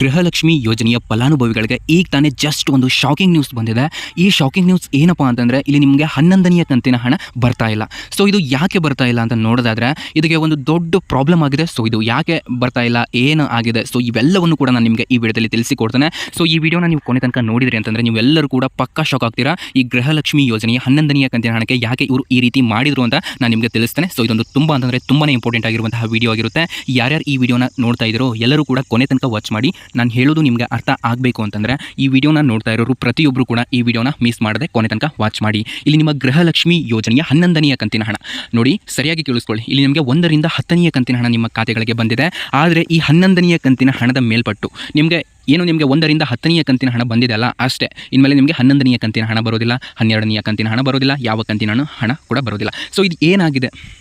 ಗೃಹಲಕ್ಷ್ಮಿ ಯೋಜನೆಯ ಫಲಾನುಭವಿಗಳಿಗೆ ಈಗ ತಾನೇ ಜಸ್ಟ್ ಒಂದು ಶಾಕಿಂಗ್ ನ್ಯೂಸ್ ಬಂದಿದೆ. ಈ ಶಾಕಿಂಗ್ ನ್ಯೂಸ್ ಏನಪ್ಪಾ ಅಂತಂದರೆ ಇಲ್ಲಿ ನಿಮಗೆ ಹನ್ನೊಂದನೆಯ ಕಂತಿನ ಹಣ ಬರ್ತಾ ಇಲ್ಲ. ಸೊ ಇದು ಯಾಕೆ ಬರ್ತಾ ಇಲ್ಲ ಅಂತ ನೋಡೋದಾದ್ರೆ ಇದಕ್ಕೆ ಒಂದು ದೊಡ್ಡ ಪ್ರಾಬ್ಲಮ್ ಆಗಿದೆ. ಸೊ ಇದು ಯಾಕೆ ಬರ್ತಾ ಇಲ್ಲ, ಏನು ಆಗಿದೆ? ಸೊ ಇವೆಲ್ಲವನ್ನು ಕೂಡ ನಾನು ನಿಮಗೆ ಈ ವಿಡಿಯೋದಲ್ಲಿ ತಿಳಿಸಿಕೊಡ್ತೇನೆ. ಸೊ ಈ ವಿಡಿಯೋನ ನೀವು ಕೊನೆ ತನಕ ನೋಡಿದ್ರಿ ಅಂತಂದರೆ ನೀವೆಲ್ಲರೂ ಕೂಡ ಪಕ್ಕಾ ಶಾಕ್ ಆಗ್ತೀರಾ? ಈ ಗೃಹಲಕ್ಷ್ಮಿ ಯೋಜನೆಯ ಹನ್ನೊಂದನೆಯ ಕಂತಿನ ಹಣಕ್ಕೆ ಯಾಕೆ ಇವರು ಈ ರೀತಿ ಮಾಡಿದ್ರು ಅಂತ ನಾನು ನಿಮಗೆ ತಿಳಿಸ್ತೇನೆ. ಸೊ ಇದೊಂದು ತುಂಬ ಅಂತಂದರೆ ತುಂಬಾ ಇಂಪಾರ್ಟೆಂಟ್ ಆಗಿರುವಂತಹ ವಿಡಿಯೋ ಆಗಿರುತ್ತೆ. ಯಾರ್ಯಾರು ಈ ವಿಡಿಯೋನ ನೋಡ್ತಾ ಇದ್ದೀರೋ ಎಲ್ಲರೂ ಕೂಡ ಕೊನೆ ತನಕ ವಾಚ್ ಮಾಡಿ. ನಾನು ಹೇಳೋದು ನಿಮಗೆ ಅರ್ಥ ಆಗಬೇಕು ಅಂತಂದರೆ, ಈ ವಿಡಿಯೋನ ನೋಡ್ತಾ ಇರೋರು ಪ್ರತಿಯೊಬ್ಬರು ಕೂಡ ಈ ವಿಡಿಯೋನ ಮಿಸ್ ಮಾಡದೆ ಕೊನೆ ತನಕ ವಾಚ್ ಮಾಡಿ. ಇಲ್ಲಿ ನಿಮ್ಮ ಗೃಹಲಕ್ಷ್ಮಿ ಯೋಜನೆಯ ಹನ್ನೊಂದನೆಯ ಕಂತಿನ ಹಣ. ನೋಡಿ, ಸರಿಯಾಗಿ ಕೇಳಿಸ್ಕೊಳ್ಳಿ. ಇಲ್ಲಿ ನಿಮಗೆ ಒಂದರಿಂದ ಹತ್ತನೆಯ ಕಂತಿನ ಹಣ ನಿಮ್ಮ ಖಾತೆಗಳಿಗೆ ಬಂದಿದೆ. ಆದರೆ ಈ ಹನ್ನೊಂದನೆಯ ಕಂತಿನ ಹಣದ ಮೇಲ್ಪಟ್ಟು ನಿಮಗೆ ಏನು ನಿಮಗೆ ಒಂದರಿಂದ ಹತ್ತನೆಯ ಕಂತಿನ ಹಣ ಬಂದಿದೆ ಅಲ್ಲ? ಅಷ್ಟೇ. ಇನ್ಮೇಲೆ ನಿಮಗೆ ಹನ್ನೊಂದನೆಯ ಕಂತಿನ ಹಣ ಬರೋದಿಲ್ಲ, ಹನ್ನೆರಡನೆಯ ಕಂತಿನ ಹಣ ಬರೋದಿಲ್ಲ, ಯಾವ ಕಂತಿನ ಹಣ- ಹಣ ಕೂಡ ಬರೋದಿಲ್ಲ. ಸೊ ಇದು ಏನಾಗಿದೆ?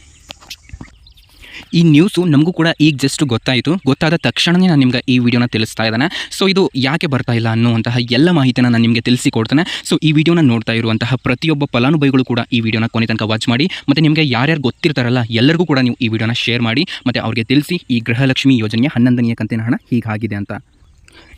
ಈ ನ್ಯೂಸು ನಮಗೂ ಕೂಡ ಈಗ ಜಸ್ಟ್ ಗೊತ್ತಾಯಿತು. ಗೊತ್ತಾದ ತಕ್ಷಣವೇ ನಾನು ನಿಮ್ಗೆ ಈ ವಿಡಿಯೋನ ತಿಳಿಸ್ತಾ ಇದ್ದಾನೆ. ಸೊ ಇದು ಯಾಕೆ ಬರ್ತಾ ಇಲ್ಲ ಅನ್ನುವಂತಹ ಎಲ್ಲ ಮಾಹಿತಿನ ನಾನು ನಿಮಗೆ ತಿಳಿಸಿಕೊಡ್ತೇನೆ. ಸೊ ಈ ವಿಡಿಯೋನ ನೋಡ್ತಾ ಇರುವಂತಹ ಪ್ರತಿಯೊಬ್ಬ ಫಲಾನುಭವಿಗಳು ಕೂಡ ಈ ವಿಡಿಯೋನ ಕೊನೆ ತನಕ ವಾಚ್ ಮಾಡಿ. ಮತ್ತು ನಿಮಗೆ ಯಾರ್ಯಾರು ಗೊತ್ತಿರ್ತಾರಲ್ಲ, ಎಲ್ಲರಿಗೂ ಕೂಡ ನೀವು ಈ ವಿಡಿಯೋನ ಶೇರ್ ಮಾಡಿ. ಮತ್ತು ಅವ್ರಿಗೆ ತಿಳಿಸಿ ಈ ಗೃಹಲಕ್ಷ್ಮಿ ಯೋಜನೆಯ ಹನ್ನೊಂದನೆಯ ಕಂತಿನ ಹಣ ಹೀಗಾಗಿದೆ ಅಂತ.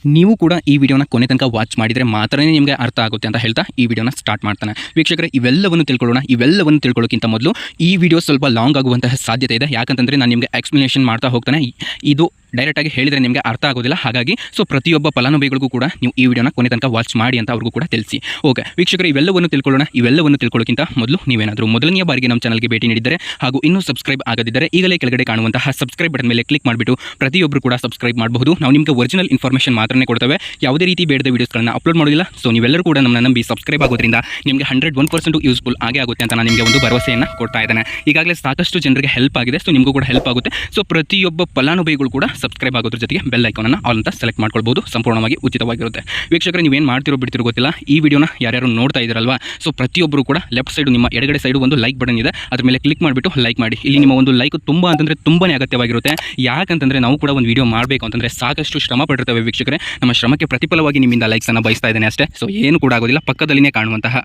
ನೀವು ಕೂಡ ಈ ವಿಡಿಯೋನ ಕೊನೆ ತನಕ ವಾಚ್ ಮಾಡಿದರೆ ಮಾತ್ರನೇ ನಿಮಗೆ ಅರ್ಥ ಆಗುತ್ತೆ ಅಂತ ಹೇಳ್ತಾ ಈ ವಿಡಿಯೋನ ಸ್ಟಾರ್ಟ್ ಮಾಡ್ತಾನೆ. ವೀಕ್ಷಕರ, ಇವೆಲ್ಲವನ್ನು ತಿಳ್ಕೊಳ್ಳೋಣ. ಇವೆಲ್ಲವನ್ನು ತಿಳ್ಕೊಳ್ಳೋಕ್ಕಿಂತ ಮೊದಲು ಈ ವಿಡಿಯೋ ಸ್ವಲ್ಪ ಲಾಂಗ್ ಆಗುವಂತಹ ಸಾಧ್ಯತೆ ಇದೆ. ಯಾಕಂತಂದರೆ ನಾನು ನಿಮಗೆ ಎಕ್ಸ್ಪ್ಲನೇಷನ್ ಮಾಡ್ತಾ ಹೋಗ್ತಾನೆ. ಇದು ಡೈರೆಕ್ಟಾಗಿ ಹೇಳಿದರೆ ನಿಮಗೆ ಅರ್ಥ ಆಗೋದಿಲ್ಲ. ಹಾಗಾಗಿ ಸೊ ಪ್ರತಿಯೊಬ್ಬ ಫಲಾನುಭವಿಗಳಿಗೂ ಕೂಡ ನೀವು ಈ ವಿಡಿಯೋನ ಕೊನೆ ತನಕ ವಾಚ್ ಮಾಡಿ ಅಂತ ಅವ್ರಿಗೂ ಕೂಡ ತಿಳಿಸಿ. ಓಕೆ ವೀಕ್ಷಕರು, ಇವೆಲ್ಲವನ್ನು ತಿಳ್ಕೊಳ್ಳೋಣ. ಇವೆಲ್ಲವನ್ನು ತಿಳ್ಕೊಳ್ಳೋಕ್ಕಿಂತ ಮೊದಲು ನೀವೇನಾದರೂ ಮೊದಲನೆಯ ಬಾರಿಗೆ ನಮ್ಮ ಚಾನಲ್ಗೆ ಭೇಟಿ ನೀಡಿದ್ದರೆ ಹಾಗೂ ಇನ್ನೂ ಸಬ್ಸ್ಕ್ರೈಬ್ ಆಗದಿದ್ದರೆ ಈಗಲೇ ಕೆಳಗಡೆ ಕಾಣುವಂತಹ ಸಬ್ಸ್ಕ್ರೈಬ್ ಬಟನ್ ಮೇಲೆ ಕ್ಲಿಕ್ ಮಾಡಿಬಿಟ್ಟು ಪ್ರತಿಯೊಬ್ಬರು ಕೂಡ ಸಬ್ಸ್ಕ್ರೈಬ್ ಮಾಡಬಹುದು. ನಾವು ನಿಮಗೆ ಒರಿಜಿನಲ್ ಇನ್ಫಾರ್ಮೇಷನ್ ಮಾತ್ರನೇ ಕೊಡ್ತೇವೆ. ಯಾವುದೇ ರೀತಿ ಬೇಡದ ವೀಡಿಯೋಸ್ಗಳನ್ನು ಅಪ್ಲೋಡ್ ಮಾಡೋದಿಲ್ಲ. ಸೊ ನೀವೆಲ್ಲರೂ ಕೂಡ ನಮ್ಮನ್ನು ನಂಬಿ ಸಬ್ಸ್ಕ್ರೈಬ್ ಆಗೋದ್ರಿಂದ ನಿಮಗೆ ಹಂಡ್ರೆಡ್ ಒನ್ ಪರ್ಸೆಂಟ್ ಯೂಸ್ಫುಲ್ ಆಗೇ ಆಗುತ್ತೆ ಅಂತ ನಾನು ನಿಮಗೆ ಒಂದು ಭರವಸೆಯನ್ನು ಕೊಡ್ತಾ ಇದ್ದೇನೆ. ಈಗಾಗಲೇ ಸಾಕಷ್ಟು ಜನರಿಗೆ ಹೆಲ್ಪ್ ಆಗಿದೆ. ಸೊ ನಿಮಗೂ ಕೂಡ ಹೆಲ್ಪ್ ಆಗುತ್ತೆ. ಸೊ ಪ್ರತಿಯೊಬ್ಬ ಫಲಾನುಭವಿಗಳು ಕೂಡ ಸಬ್ಸ್ಕ್ರೈಬ್ ಆಗೋದ್ರ ಜೊತೆಗೆ ಬೆಲ್ ಐಕಾನನ್ನು ಆಲ್ ಅಂತ ಸೆಲೆಕ್ಟ್ ಮಾಡ್ಕೊಳ್ಬೋದು. ಸಂಪೂರ್ಣವಾಗಿ ಉಚಿತವಾಗಿರುತ್ತೆ. ವೀಕ್ಷಕರೇ, ನೀವೇನು ಮಾಡ್ತಿರೋ ಬಿಡ್ತಿರೋ ಗೊತ್ತಿಲ್ಲ. ಈ ವಿಡಿಯೋನ ಯಾರ್ಯಾರು ನೋಡ್ತಾ ಇದ್ದೀರಲ್ವಾ? ಸೊ ಪ್ರತಿಯೊಬ್ಬರು ಕೂಡ ಲೆಫ್ಟ್ ಸೈಡು ನಿಮ್ಮ ಎಡಗಡೆ ಸೈಡು ಒಂದು ಲೈಕ್ ಬಟನ್ ಇದೆ. ಅದ್ರ ಮೇಲೆ ಕ್ಲಿಕ್ ಮಾಡಿಬಿಟ್ಟು ಲೈಕ್ ಮಾಡಿ. ಇಲ್ಲಿ ನಿಮ್ಮ ಒಂದು ಲೈಕ್ ತುಂಬ ಅಂತಂದರೆ ತುಂಬಾ ಅಗತ್ಯವಾಗಿರುತ್ತೆ. ಯಾಕಂತಂದರೆ ನಾವು ಕೂಡ ಒಂದು ವಿಡಿಯೋ ಮಾಡಬೇಕು ಅಂತಂದರೆ ಸಾಕಷ್ಟು ಶ್ರಮ ಪಡಿರ್ತವೆ ವೀಕ್ಷಕರೇ. ನಮ್ಮ ಶ್ರಮಕ್ಕೆ ಪ್ರತಿಫಲವಾಗಿ ನಿಮ್ಮಿಂದ ಲೈಕ್ಸನ್ನು ಬಯಸ್ತಾ ಇದ್ದೇನೆ ಅಷ್ಟೇ. ಸೊ ಏನು ಕೂಡ ಆಗೋದಿಲ್ಲ. ಪಕ್ಕದಲ್ಲಿನೇ ಕಾಣುವಂತಹ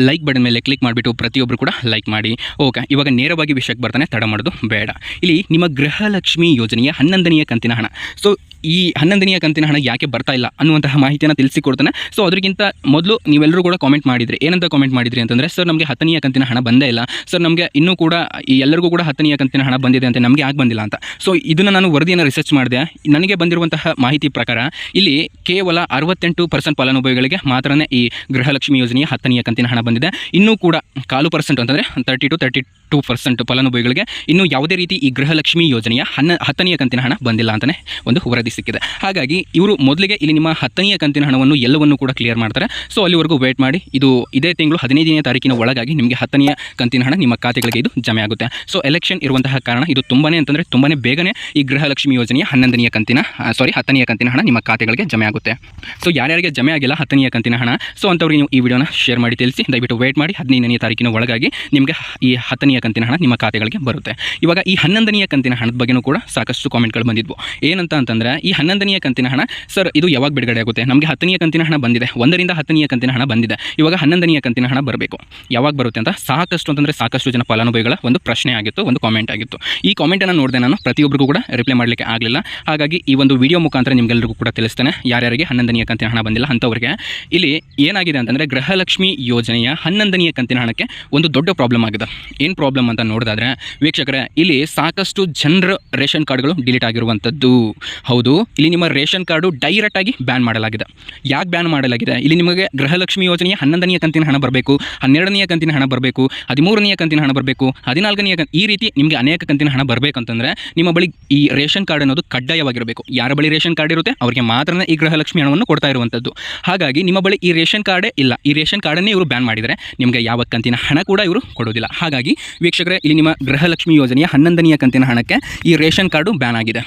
ಲೈಕ್ ಬಟನ್ ಮೇಲೆ ಕ್ಲಿಕ್ ಮಾಡಿಬಿಟ್ಟು ಪ್ರತಿಯೊಬ್ಬರು ಕೂಡ ಲೈಕ್ ಮಾಡಿ. ಓಕೆ ಇವಾಗ ನೇರವಾಗಿ ವಿಷಯಕ್ಕೆ ಬರ್ತಾನೆ, ತಡ ಮಾಡೋದು ಬೇಡ. ಇಲ್ಲಿ ನಿಮ್ಮ ಗೃಹಲಕ್ಷ್ಮಿ ಯೋಜನೆಯ ಹನ್ನೊಂದನೆಯ ಕಂತಿನ ಹಣ. ಸೊ ಈ ಹನ್ನೊಂದನೆಯ ಕಂತಿನ ಹಣ ಯಾಕೆ ಬರ್ತಾ ಇಲ್ಲ ಅನ್ನುವಂತಹ ಮಾಹಿತಿಯನ್ನು ತಿಳಿಸಿಕೊಡ್ತಾನೆ. ಸೊ ಅದಕ್ಕಿಂತ ಮೊದಲು ನೀವೆಲ್ಲರೂ ಕೂಡ ಕಾಮೆಂಟ್ ಮಾಡಿದ್ರಿ. ಏನಂತ ಕಾಮೆಂಟ್ ಮಾಡಿದ್ರಿ ಅಂತಂದರೆ, ಸರ್, ನಮಗೆ ಹತ್ತನೆಯ ಕಂತಿನ ಹಣ ಬಂದೇ ಇಲ್ಲ. ಸರ್, ನಮಗೆ ಇನ್ನೂ ಕೂಡ ಈ ಎಲ್ಲರಿಗೂ ಕೂಡ ಹತ್ತನೆಯ ಕಂತಿನ ಹಣ ಬಂದಿದೆ ಅಂತ ನಮಗೆ ಯಾಕೆ ಬಂದಿಲ್ಲ ಅಂತ. ಸೊ ಇದನ್ನು ನಾನು ವರದಿಯನ್ನು ರಿಸರ್ಚ್ ಮಾಡಿದೆ. ನನಗೆ ಬಂದಿರುವಂತಹ ಮಾಹಿತಿ ಪ್ರಕಾರ, ಇಲ್ಲಿ ಕೇವಲ ಅರವತ್ತೆಂಟು ಪರ್ಸೆಂಟ್ ಫಲಾನುಭವಿಗಳಿಗೆ ಮಾತ್ರನೇ ಈ ಗೃಹಲಕ್ಷ್ಮಿ ಯೋಜನೆಯ ಹತ್ತನೆಯ ಕಂತಿನ ಹಣ ಬಂದಿದೆ. ಇನ್ನೂ ಕೂಡ ಕಾಲು ಪರ್ಸೆಂಟ್ ಅಂತಂದರೆ thirty two thirty two percent ಫಲಾನುಭವಿಗಳಿಗೆ ಇನ್ನೂ ಯಾವುದೇ ರೀತಿ ಈ ಗೃಹಲಕ್ಷ್ಮಿ ಯೋಜನೆಯ ಹನ್ನ ಹತ್ತನೆಯ ಕಂತಿನ ಹಣ ಬಂದಿಲ್ಲ ಅಂತಲೇ ಒಂದು ವರದಿ ಸಿಕ್ಕಿದೆ. ಹಾಗಾಗಿ ಇವರು ಮೊದಲಿಗೆ ಇಲ್ಲಿ ನಿಮ್ಮ ಹತ್ತನೆಯ ಕಂತಿನ ಹಣವನ್ನು ಎಲ್ಲವನ್ನು ಕೂಡ ಕ್ಲಿಯರ್ ಮಾಡ್ತಾರೆ. ಸೊ ಅಲ್ಲಿವರೆಗೂ ವೇಟ್ ಮಾಡಿ. ಇದು ಇದೇ ತಿಂಗಳು ಹದಿನೈದನೇ ತಾರೀಕಿನ ಒಳಗಾಗಿ ನಿಮಗೆ ಹತ್ತನೆಯ ಕಂತಿನ ಹಣ ನಿಮ್ಮ ಖಾತೆಗಳಿಗೆ ಇದು ಜಮೆ ಆಗುತ್ತೆ. ಸೊ ಎಲೆಕ್ಷನ್ ಇರುವಂತಹ ಕಾರಣ ಇದು ತುಂಬನೇ ಅಂತಂದರೆ ತುಂಬಾ ಬೇಗನೆ ಈ ಗೃಹಲಕ್ಷ್ಮಿ ಯೋಜನೆಯ ಹನ್ನೊಂದನೆಯ ಕಂತಿನ ಸಾರಿ ಹತ್ತನೆಯ ಕಂತಿನ ಹಣ ನಿಮ್ಮ ಖಾತೆಗಳಿಗೆ ಜಮೆ ಆಗುತ್ತೆ. ಸೊ ಯಾರ್ಯಾರಿಗೆ ಜಮೆ ಆಗಿಲ್ಲ ಹತ್ತನೆಯ ಕಂತಿನ ಹಣ ಸೊ ಅಂಥವ್ರಿಗೆ ನೀವು ಈ ವಿಡಿಯೋನ ಶೇರ್ ಮಾಡಿ ತಿಳಿಸಿ. ದಯವಿಟ್ಟು ವೇಟ್ ಮಾಡಿ. ಹದಿನೈದನೇ ತಾರೀಕಿನ ಒಳಗಾಗಿ ನಿಮಗೆ ಈ ಹತ್ತನೆಯ ಕಂತಿನ ಹಣ ನಿಮ್ಮ ಖಾತೆಗಳಿಗೆ ಬರುತ್ತೆ. ಇವಾಗ ಈ ಹನ್ನೊಂದನೆಯ ಕಂತಿನ ಹಣದ ಬಗ್ಗೆನೂ ಕೂಡ ಸಾಕಷ್ಟು ಕಾಮೆಂಟ್ಗಳು ಬಂದಿದ್ವು. ಏನಂತ ಅಂತಂದರೆ ಈ ಹನ್ನೊಂದನೆಯ ಕಂತಿನ ಹಣ, ಸರ್, ಇದು ಯಾವಾಗ ಬಿಡುಗಡೆ ಆಗುತ್ತೆ? ನಮಗೆ ಹತ್ತನೆಯ ಕಂತಿನ ಹಣ ಬಂದಿದೆ. ಒಂದರಿಂದ ಹತ್ತನೆಯ ಕಂತಿನ ಹಣ ಬಂದಿದೆ. ಇವಾಗ ಹನ್ನೊಂದನೆಯ ಕಂತಿನ ಹಣ ಬರಬೇಕು. ಯಾವಾಗ ಬರುತ್ತೆ ಅಂತ? ಸಾಕಷ್ಟು ಅಂತಂದರೆ ಸಾಕಷ್ಟು ಜನ ಫಲಾನುಭವಿಗಳ ಒಂದು ಪ್ರಶ್ನೆ ಆಗಿತ್ತು, ಒಂದು ಕಾಮೆಂಟ್ ಆಗಿತ್ತು. ಈ ಕಾಮೆಂಟನ್ನು ನೋಡಿದೆ ನಾನು ಪ್ರತಿಯೊಬ್ಬರಿಗೂ ಕೂಡ ರಿಪ್ಲೈ ಮಾಡಲಿಕ್ಕೆ ಆಗಲಿಲ್ಲ. ಹಾಗಾಗಿ ಈ ಒಂದು ವಿಡಿಯೋ ಮುಖಾಂತರ ನಿಮಗೆಲ್ಲರಿಗೂ ಕೂಡ ತಿಳಿಸ್ತೇನೆ. ಯಾರ್ಯಾರಿಗೆ ಹನ್ನೊಂದನೆಯ ಕಂತಿನ ಹಣ ಬಂದಿಲ್ಲ ಅಂಥವ್ರಿಗೆ ಇಲ್ಲಿ ಏನಾಗಿದೆ ಅಂತಂದರೆ ಗೃಹಲಕ್ಷ್ಮಿ ಯೋಜನೆಯ ಹನ್ನೊಂದನೆಯ ಕಂತಿನ ಹಣಕ್ಕೆ ಒಂದು ದೊಡ್ಡ ಪ್ರಾಬ್ಲಮ್ ಆಗಿದೆ. ಏನು ಪ್ರಾಬ್ಲಮ್ ಅಂತ ನೋಡಿದಾದ್ರೆ, ವೀಕ್ಷಕರೇ, ಇಲ್ಲಿ ಸಾಕಷ್ಟು ಜನರ ರೇಷನ್ ಕಾರ್ಡ್ಗಳು ಡಿಲೀಟ್ ಆಗಿರುವಂಥದ್ದು ಹೌದು. ಇಲ್ಲಿ ನಿಮ್ಮ ರೇಷನ್ ಕಾರ್ಡು ಡೈರೆಕ್ಟ್ ಆಗಿ ಬ್ಯಾನ್ ಮಾಡಲಾಗಿದೆ. ಯಾಕೆ ಬ್ಯಾನ್ ಮಾಡಲಾಗಿದೆ? ಇಲ್ಲಿ ನಿಮಗೆ ಗೃಹಲಕ್ಷ್ಮಿ ಯೋಜನೆಯ ಹನ್ನೊಂದನೆಯ ಕಂತಿನ ಹಣ ಬರಬೇಕು, ಹನ್ನೆರಡನೆಯ ಕಂತಿನ ಹಣ ಬರಬೇಕು, ಹದಿಮೂರನೆಯ ಕಂತಿನ ಹಣ ಬರಬೇಕು, ಹದಿನಾಲ್ಕನೆಯ ಕಂ, ಈ ರೀತಿ ನಿಮಗೆ ಅನೇಕ ಕಂತಿನ ಹಣ ಬರಬೇಕಂತಂದರೆ ನಿಮ್ಮ ಬಳಿ ಈ ರೇಷನ್ ಕಾರ್ಡ್ ಅನ್ನೋದು ಕಡ್ಡಾಯವಾಗಿರಬೇಕು. ಯಾರ ಬಳಿ ರೇಷನ್ ಕಾರ್ಡ್ ಇರುತ್ತೆ, ಅವರಿಗೆ ಮಾತ್ರ ಈ ಗೃಹಲಕ್ಷ್ಮಿ ಹಣವನ್ನು ಕೊಡ್ತಾ ಇರುವಂಥದ್ದು ಹಾಗಾಗಿ ನಿಮ್ಮ ಬಳಿ ಈ ರೇಷನ್ ಕಾರ್ಡೇ ಇಲ್ಲ. ಈ ರೇಷನ್ ಕಾರ್ಡನ್ನೇ ಇವರು ಬ್ಯಾನ್ ಮಾಡಿದರೆ ನಿಮಗೆ ಯಾವ ಕಂತಿನ ಹಣ ಕೂಡ ಇವರು ಕೊಡೋದಿಲ್ಲ. ಹಾಗಾಗಿ ವೀಕ್ಷಕರೇ, ಇಲ್ಲಿ ನಿಮ್ಮ ಗೃಹಲಕ್ಷ್ಮಿ ಯೋಜನೆಯ ಹನ್ನೊಂದನೆಯ ಕಂತಿನ ಹಣಕ್ಕೆ ಈ ರೇಷನ್ ಕಾರ್ಡು ಬ್ಯಾನ್ ಆಗಿದೆ.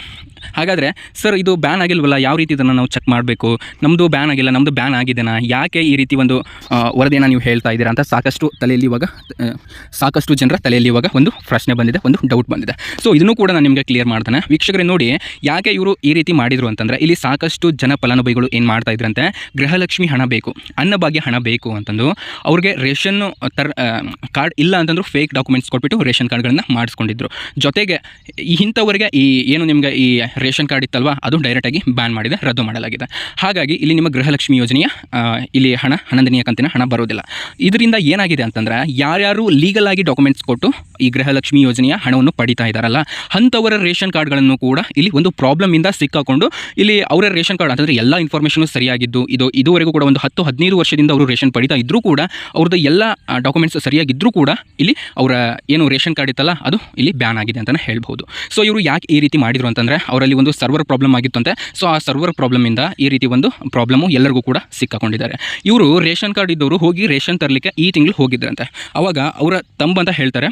ಹಾಗಾದರೆ ಸರ್ ಇದು ಬ್ಯಾನ್ ಆಗಿಲ್ವಲ್ಲ? ಯಾವ ರೀತಿ ಇದನ್ನು ನಾವು ಚೆಕ್ ಮಾಡಬೇಕು? ನಮ್ಮದು ಬ್ಯಾನ್ ಆಗಿಲ್ಲ ನಮ್ಮದು ಬ್ಯಾನ್ ಆಗಿದೆನಾ? ಯಾಕೆ ಈ ರೀತಿ ಒಂದು ವರದಿಯನ್ನು ನೀವು ಹೇಳ್ತಾ ಇದ್ದೀರಾ ಅಂತ ಸಾಕಷ್ಟು ತಲೆಯಲ್ಲಿ ಇವಾಗ ಸಾಕಷ್ಟು ಜನರ ತಲೆಯಲ್ಲಿ ಇವಾಗ ಒಂದು ಪ್ರಶ್ನೆ ಬಂದಿದೆ, ಒಂದು ಡೌಟ್ ಬಂದಿದೆ. ಸೊ ಇದನ್ನು ಕೂಡ ನಾನು ನಿಮಗೆ ಕ್ಲಿಯರ್ ಮಾಡ್ತಾನೆ. ವೀಕ್ಷಕರೇ, ನೋಡಿ, ಯಾಕೆ ಇವರು ಈ ರೀತಿ ಮಾಡಿದರು ಅಂತಂದರೆ, ಇಲ್ಲಿ ಸಾಕಷ್ಟು ಜನ ಫಲಾನುಭವಿಗಳು ಏನು ಮಾಡ್ತಾ ಇದ್ರಂತೆ ಗೃಹಲಕ್ಷ್ಮಿ ಹಣ ಬೇಕು, ಅನ್ನಭಾಗ್ಯ ಹಣ ಬೇಕು ಅಂತಂದು, ಅವ್ರಿಗೆ ರೇಷನ್ನು ತರ್ ಕಾರ್ಡ್ ಇಲ್ಲ ಅಂತಂದ್ರು ಫೇಕ್ ಡಾಕ್ಯುಮೆಂಟ್ಸ್ ಕೊಟ್ಬಿಟ್ಟು ರೇಷನ್ ಕಾರ್ಡ್ಗಳನ್ನು ಮಾಡಿಸ್ಕೊಂಡಿದ್ರು. ಜೊತೆಗೆ ಇಂಥವರಿಗೆ ಈ, ಏನು ನಿಮಗೆ ಈ ರೇಷನ್ ಕಾರ್ಡ್ ಇತ್ತಲ್ವಾ ಅದು ಡೈರೆಕ್ಟಾಗಿ ಬ್ಯಾನ್ ಮಾಡಿದೆ, ರದ್ದು ಮಾಡಲಾಗಿದೆ. ಹಾಗಾಗಿ ಇಲ್ಲಿ ನಿಮ್ಮ ಗೃಹಲಕ್ಷ್ಮಿ ಯೋಜನೆಯ ಇಲ್ಲಿ ಹಣ ಹನ್ನೊಂದನೆಯ ಕಂತಿನ ಹಣ ಬರೋದಿಲ್ಲ ಇದರಿಂದ ಏನಾಗಿದೆ ಅಂತಂದ್ರೆ, ಯಾರ್ಯಾರು ಲೀಗಲ್ ಆಗಿ ಡಾಕ್ಯುಮೆಂಟ್ಸ್ ಕೊಟ್ಟು ಈ ಗೃಹಲಕ್ಷ್ಮಿ ಯೋಜನೆಯ ಹಣವನ್ನು ಪಡಿತಾ ಇದ್ದಾರಲ್ಲ, ಅಂಥವರ ರೇಷನ್ ಕಾರ್ಡ್ಗಳನ್ನು ಕೂಡ ಇಲ್ಲಿ ಒಂದು ಪ್ರಾಬ್ಲಮ್ ಇಂದ ಸಿಕ್ಕಾಕೊಂಡು, ಇಲ್ಲಿ ಅವರ ರೇಷನ್ ಕಾರ್ಡ್ ಅಂತಂದರೆ ಎಲ್ಲ ಇನ್ಫಾರ್ಮೇಷನ್ ಸರಿಯಾಗಿದ್ದು, ಇದು ಇದುವರೆಗೂ ಕೂಡ ಒಂದು ಹತ್ತು, ಹದಿನೈದು ವರ್ಷದಿಂದ ಅವರು ರೇಷನ್ ಪಡಿತಾ ಇದ್ದರೂ ಕೂಡ, ಅವ್ರದ್ದು ಎಲ್ಲ ಡಾಕ್ಯುಮೆಂಟ್ಸ್ ಸರಿಯಾಗಿದ್ದರೂ ಕೂಡ ಇಲ್ಲಿ ಅವರ ಏನು ರೇಷನ್ ಕಾರ್ಡ್ ಇತ್ತಲ್ಲ, ಅದು ಇಲ್ಲಿ ಬ್ಯಾನ್ ಆಗಿದೆ ಅಂತಲೇ ಹೇಳ್ಬೋದು ಸೊ ಇವರು ಯಾಕೆ ಈ ರೀತಿ ಮಾಡಿದರು ಅಂತಂದರೆ ಅವರಲ್ಲಿ ಒಂದು ಸರ್ವರ್ ಪ್ರಾಬ್ಲಮ್ ಆಗಿತ್ತಂತೆ ಸೊ ಆ ಸರ್ವರ್ ಪ್ರಾಬ್ಲಮಿಂದ ಈ ರೀತಿ ಒಂದು ಪ್ರಾಬ್ಲಮ್ಮು ಎಲ್ಲರಿಗೂ ಕೂಡ ಸಿಕ್ಕಾಕೊಂಡಿದ್ದಾರೆ. ಇವರು ರೇಷನ್ ಕಾರ್ಡ್ ಇದ್ದವರು ಹೋಗಿ ರೇಷನ್ ತರಲಿಕ್ಕೆ ಈ ತಿಂಗಳು ಹೋಗಿದ್ರಂತೆ. ಅವಾಗ ಅವರ ತಂಬಂತ ಹೇಳ್ತಾರೆ.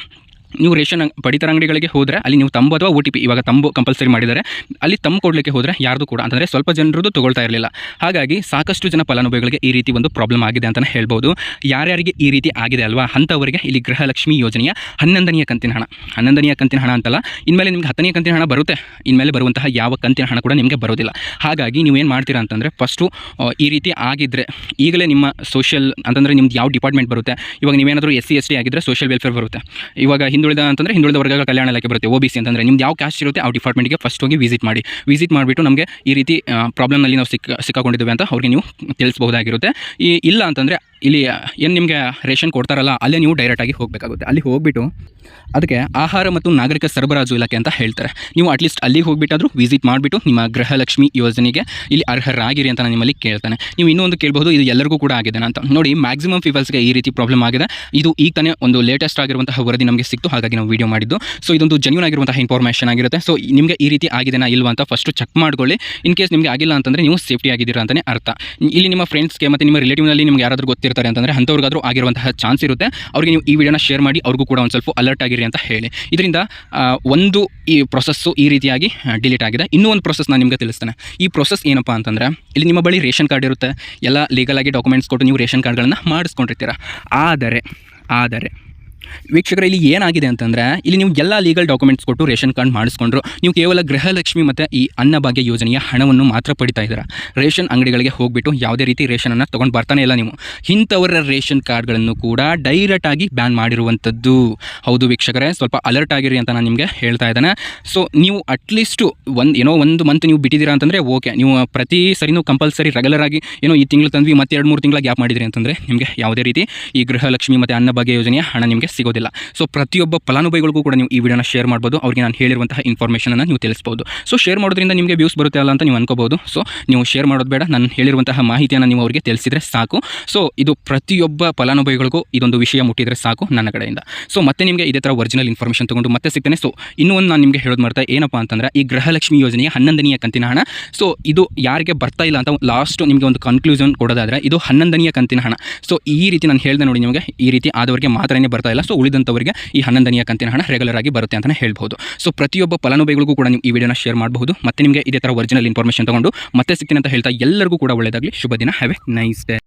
ನೀವು ರೇಷನ್ ಪಡಿತರ ಅಂಗಡಿಗಳಿಗೆ ಹೋದರೆ ಅಲ್ಲಿ ನೀವು ತಂಬು ಅಥವಾ ಒ ಟಿ ಪಿ ಇವಾಗ ತಂಬು ಕಂಪಲ್ಸರಿ ಮಾಡಿದ್ದಾರೆ. ಅಲ್ಲಿ ತಂಬು ಕೊಡಲಿಕ್ಕೆ ಹೋದರೆ ಯಾರ್ದು ಕೂಡ ಅಂದರೆ ಸ್ವಲ್ಪ ಜನರದ್ದು ತಗೊಳ್ತಾ ಇರಲಿಲ್ಲ. ಹಾಗಾಗಿ ಸಾಕಷ್ಟು ಜನ ಫಲಾನುಭವಿಗಳಿಗೆ ಈ ರೀತಿ ಒಂದು ಪ್ರಾಬ್ಲಮ್ ಆಗಿದೆ ಅಂತಲೇ ಹೇಳ್ಬೋದು. ಯಾರ್ಯಾರಿಗೆ ಈ ರೀತಿ ಆಗಿದೆ ಅಲ್ವಾ? ಅಂಥವರಿಗೆ ಇಲ್ಲಿ ಗೃಹಲಕ್ಷ್ಮಿ ಯೋಜನೆಯ ಹನ್ನೊಂದನೆಯ ಕಂತಿನ ಹಣ. ಹನ್ನೊಂದನೆಯ ಕಂತಿನ ಹಣ ಅಂತಲ್ಲ, ಇನ್ಮೇಲೆ ನಿಮಗೆ ಹತ್ತನೆಯ ಕಂತಿನ ಹಣ ಬರುತ್ತೆ. ಇನ್ಮೇಲೆ ಬರುವಂತಹ ಯಾವ ಕಂತಿನ ಹಣ ಕೂಡ ನಿಮಗೆ ಬರೋದಿಲ್ಲ. ಹಾಗಾಗಿ ನೀವು ಏನು ಮಾಡ್ತೀರಾ ಅಂತಂದರೆ ಫಸ್ಟು ಈ ರೀತಿ ಆಗಿದ್ದರೆ ಈಗಲೇ ನಿಮ್ಮ ಸೋಷಿಯಲ್ ಅಂತಂದರೆ ನಿಮ್ದು ಯಾವ ಡಿಪಾರ್ಟ್ಮೆಂಟ್ ಬರುತ್ತೆ? ಇವಾಗ ನೀವೇನಾದರೂ ಎಸ್ ಸಿ ಎಸ್ ಟಿ ಆಗಿದ್ದರೆ ಸೋಷಿಯಲ್ ವೆಲ್ಫೇರ್ ಬರುತ್ತೆ. ಇವಾಗ ಹಿಂದುಳಿದ ಅಂತಂದರೆ ಹಿಂದುಳಿದ ವರ್ಗಗಳ ಕಲ್ಯಾಣ ಇಲಾಖೆ ಬರುತ್ತೆ ಒ ಬಿ ಸಿ ಅಂತಂದರೆ. ನಿಮ್ದು ಯಾವ ಕ್ಯಾಸ್ಟ್ ಇರುತ್ತೆ, ಆ ಡಿಪಾರ್ಟ್ಮೆಂಟ್ಗೆ ಫಸ್ಟ್ ಹೋಗಿ ವಿಸಿಟ್ ಮಾಡಿ. ವಿಸಿಟ್ ಮಾಡಿಬಿಟ್ಟು ನಮಗೆ ಈ ರೀತಿ ಪ್ರಾಬ್ಲಮ್ನಲ್ಲಿ ನಾವು ಸಿಕ್ಕ, ಸಿಕ್ಕಾಕೊಂಡಿದ್ದೇವೆ ಅಂತ ಅವ್ರಿಗೆ ನೀವು ತಿಳಿಸಬಹುದಾಗಿರುತ್ತೆ. ಈ, ಇಲ್ಲ ಅಂತಂದರೆ ಇಲ್ಲಿ ಏನು ನಿಮಗೆ ರೇಷನ್ ಕೊಡ್ತಾರಲ್ಲ, ಅಲ್ಲೇ ನೀವು ಡೈರೆಕ್ಟಾಗಿ ಹೋಗಬೇಕಾಗುತ್ತೆ. ಅಲ್ಲಿ ಹೋಗ್ಬಿಟ್ಟು ಅದಕ್ಕೆ ಆಹಾರ ಮತ್ತು ನಾಗರಿಕ ಸರಬರಾಜು ಇಲಾಖೆ ಅಂತ ಹೇಳ್ತಾರೆ. ನೀವು ಅಟ್ಲೀಸ್ಟ್ ಅಲ್ಲಿಗೆ ಹೋಗ್ಬಿಟ್ಟಾದರೂ ವಿಸಿಟ್ ಮಾಡಿಬಿಟ್ಟು ನಿಮ್ಮ ಗೃಹಲಕ್ಷ್ಮಿ ಯೋಜನೆಗೆ ಇಲ್ಲಿ ಅರ್ಹರಾಗಿರಿ ಅಂತ ನಾನು ನಿಮ್ಮಲ್ಲಿ ಕೇಳ್ತಾನೆ. ನೀವು ಇನ್ನೊಂದು ಕೇಳ್ಬೋದು ಇದು ಎಲ್ಲರಿಗೂ ಕೂಡ ಆಗಿದೆ ಅಂತ. ನೋಡಿ ಮ್ಯಾಕ್ಸಿಮಮ್ ಪೀಪಲ್ಸ್ಗೆ ಈ ರೀತಿ ಪ್ರಾಬ್ಲಮ್ ಆಗಿದೆ. ಇದು ಈಗ ತಾನೇ ಒಂದು ಲೇಟೆಸ್ಟ್ ಆಗಿರುವಂತಹ ವರದಿ ನಮಗೆ ಸಿಕ್ತು, ಹಾಗಾಗಿ ನಾವು ವೀಡಿಯೋ ಮಾಡಿದ್ದು. ಸೊ ಇದೊಂದು ಜೆನ್ಯೂನ್ ಆಗಿರುವಂತಹ ಇನ್ಫಾರ್ಮೇಷನ್ ಆಗಿರುತ್ತೆ. ಸೊ ನಿಮಗೆ ಈ ರೀತಿ ಆಗಿದೆನಾ ಇಲ್ವಾ ಅಂತ ಫಸ್ಟ್ ಚೆಕ್ ಮಾಡ್ಕೊಳ್ಳಿ. ಇನ್ ಕೇಸ್ ನಿಮಗೆ ಆಗಿಲ್ಲ ಅಂತಂದರೆ ನೀವು ಸೇಫ್ಟಿ ಆಗಿದ್ದೀರಾ ಅಂತಲೇ ಅರ್ಥ. ಇಲ್ಲಿ ನಿಮ್ಮ ಫ್ರೆಂಡ್ಸ್ಗೆ ಮತ್ತು ನಿಮ್ಮ ರಿಲೇಟಿವ್ನಲ್ಲಿ ನಿಮ್ಗೆ ಯಾರಾದರೂ ಗೊತ್ತಿರ್ತಾರೆ ಅಂತಂದರೆ ಅಂಥವ್ರಿಗಾದ್ರೂ ಆಗಿರುವಂತಹ ಚಾನ್ಸ್ ಇರುತ್ತೆ. ಅವ್ರಿಗೆ ನೀವು ಈ ವಿಡಿಯೋನ ಶೇರ್ ಮಾಡಿ, ಅವ್ರಿಗೂ ಕೂಡ ಒಂದು ಸ್ವಲ್ಪ ಅಲರ್ಟ್ ಆಗಿರಿ ಅಂತ ಹೇಳಿ. ಇದರಿಂದ ಒಂದು ಈ ಪ್ರೊಸೆಸ್ಸು ಈ ರೀತಿಯಾಗಿ ಡಿಲೀಟ್ ಆಗಿದೆ. ಇನ್ನೂ ಒಂದು ಪ್ರೊಸೆಸ್ ನಾನು ನಿಮಗೆ ತಿಳಿಸ್ತೇನೆ. ಈ ಪ್ರೊಸೆಸ್ ಏನಪ್ಪ ಅಂತಂದರೆ, ಇಲ್ಲಿ ನಿಮ್ಮ ಬಳಿ ರೇಷನ್ ಕಾರ್ಡ್ ಇರುತ್ತೆ. ಎಲ್ಲ ಲೀಗಲ್ ಆಗಿ ಡಾಕ್ಯುಮೆಂಟ್ಸ್ ಕೊಟ್ಟು ನೀವು ರೇಷನ್ ಕಾರ್ಡ್ಗಳನ್ನು ಮಾಡಿಸ್ಕೊಂಡಿರ್ತೀರ. ಆದರೆ ಆದರೆ ವೀಕ್ಷಕರ ಇಲ್ಲಿ ಏನಾಗಿದೆ ಅಂತಂದರೆ, ಇಲ್ಲಿ ನೀವು ಎಲ್ಲ ಲೀಗಲ್ ಡಾಕ್ಯುಮೆಂಟ್ಸ್ ಕೊಟ್ಟು ರೇಷನ್ ಕಾರ್ಡ್ ಮಾಡಿಸ್ಕೊಂಡ್ರು, ನೀವು ಕೇವಲ ಗೃಹಲಕ್ಷ್ಮಿ ಮತ್ತು ಈ ಅನ್ನಭಾಗ್ಯ ಯೋಜನೆಯ ಹಣವನ್ನು ಮಾತ್ರ ಪಡಿತಾ ಇದ್ದೀರಾ? ರೇಷನ್ ಅಂಗಡಿಗಳಿಗೆ ಹೋಗ್ಬಿಟ್ಟು ಯಾವುದೇ ರೀತಿ ರೇಷನನ್ನು ತೊಗೊಂಡು ಬರ್ತಾನೆ ಇಲ್ಲ ನೀವು. ಇಂಥವರ ರೇಷನ್ ಕಾರ್ಡ್ಗಳನ್ನು ಕೂಡ ಡೈರೆಕ್ಟ್ ಆಗಿ ಬ್ಯಾನ್ ಮಾಡಿರುವಂಥದ್ದು. ಹೌದು ವೀಕ್ಷಕರೇ, ಸ್ವಲ್ಪ ಅಲರ್ಟ್ ಆಗಿರಿ ಅಂತ ನಾನು ನಿಮಗೆ ಹೇಳ್ತಾ ಇದ್ದೇನೆ. ಸೊ ನೀವು ಅಟ್ಲೀಸ್ಟು ಒಂದು, ಏನೋ ಒಂದು ಮಂತ್ ನೀವು ಬಿಟ್ಟಿದ್ದೀರಾ ಅಂತಂದರೆ ಓಕೆ ನೀವು ಪ್ರತಿ ಸರಿನೂ ಕಂಪಲ್ಸರಿ ರೆಗ್ಯುಲರ್ ಆಗಿ ಏನೋ ಈ ತಿಂಗಳು ತಂದ್ವಿ, ಮತ್ತೆ ಎರಡು ಮೂರು ತಿಂಗಳ ಗ್ಯಾಪ್ ಮಾಡಿದ್ರಿ ಅಂತಂದರೆ ನಿಮಗೆ ಯಾವುದೇ ರೀತಿ ಈ ಗೃಹಲಕ್ಷ್ಮಿ ಮತ್ತು ಅನ್ನಭಾಗ್ಯ ಯೋಜನೆಯ ಹಣ ನಿಮಗೆ ಸಿಗೋದಿಲ್ಲ. ಸೊ ಪ್ರತಿಯೊಬ್ಬ ಫಲಾನುಭವಿಗಳಿಗೂ ಕೂಡ ನೀವು ಈ ವಿಡಿಯೋನ ಶೇರ್ ಮಾಡ್ಬೋದು. ಅವರಿಗೆ ನಾನು ಹೇಳಿರುವಂತಹ ಇನ್ಫಾರ್ಮೇಷನನ್ನು ನೀವು ತಿಳಿಸ್ಬೋದು. ಸೊ ಶೇರ್ ಮಾಡೋದ್ರಿಂದ ನಿಮಗೆ ವ್ಯೂಸ್ ಬರುತ್ತೆ ಅಲ್ಲ ಅಂತ ನೀವು ಅನ್ಕೋಬೋದು. ಸೊ ನೀವು ಶೇರ್ ಮಾಡೋದು ಬೇಡ. ನಾನು ಹೇಳಿರುವಂತಹ ಮಾಹಿತಿಯನ್ನು ನೀವು ಅವರಿಗೆ ತಿಳಿಸಿದರೆ ಸಾಕು. ಸೊ ಇದು ಪ್ರತಿಯೊಬ್ಬ ಫಲಾನುಭವಿಗಳಿಗೂ ಇದೊಂದು ವಿಷಯ ಮುಟ್ಟಿದರೆ ಸಾಕು ನನ್ನ ಕಡೆಯಿಂದ. ಸೊ ಮತ್ತೆ ನಿಮಗೆ ಇದೇ ಥರ ಒರಿಜಿನಲ್ ಇನ್ಫಾರ್ಮೇಷನ್ ತೊಗೊಂಡು ಮತ್ತೆ ಸಿಗ್ತೇನೆ. ಸೊ ಇನ್ನೂ ಒಂದು ನಾನು ನಿಮಗೆ ಹೇಳೋದು ಮಾಡ್ತಾ ಏನಪ್ಪ ಅಂತಂದ್ರೆ, ಈ ಗೃಹಲಕ್ಷ್ಮಿ ಯೋಜನೆಯ ಹನ್ನೊಂದನೆಯ ಕಂತಿನ ಹಣ. ಸೊ ಇದು ಯಾರಿಗೆ ಬರ್ತಾ ಇಲ್ಲ ಅಂತ ಲಾಸ್ಟ್ ನಿಮಗೆ ಒಂದು ಕನ್ಕ್ಲೂಷನ್ ಕೊಡೋದಾದರೆ, ಇದು ಹನ್ನೊಂದನೆಯ ಕಂತಿನ ಹಣ. ಸೊ ಈ ರೀತಿ ನಾನು ಹೇಳಿದೆ ನೋಡಿ ನಿಮಗೆ, ಈ ರೀತಿ ಆದವರಿಗೆ ಮಾತ್ರನೇ ಬರ್ತಾ ಇಲ್ಲ. ಸೊ ಉಳಿದಂಥವರಿಗೆ ಈ ಹನ್ನೊಂದನೆಯ ಕಂತಿನ ಹಣ ರೆಗ್ಯುಲರ್ ಆಗಿ ಬರುತ್ತೆ ಅಂತಲೇ ಹೇಳ್ಬೋದು ಸೊ ಪ್ರತಿಯೊಬ್ಬ ಫಲಾನುಭವಿಗಳಿಗೂ ಕೂಡ ನೀವು ಈ ವಿಡಿಯೋನ ಶೇರ್ ಮಾಡಬಹುದು. ಮತ್ತೆ ನಿಮಗೆ ಇದೇ ಥರ ಒರಿಜಿನಲ್ ಇನ್ಫಾರ್ಮೇಷನ್ ತಗೊಂಡು ಮತ್ತೆ ಸಿಗ್ತೀನಿ ಅಂತ ಹೇಳ್ತಾ ಎಲ್ಲರಿಗೂ ಕೂಡ ಒಳ್ಳೆಯದಾಗಲಿ ಶುಭ ದಿನ. Have A nice day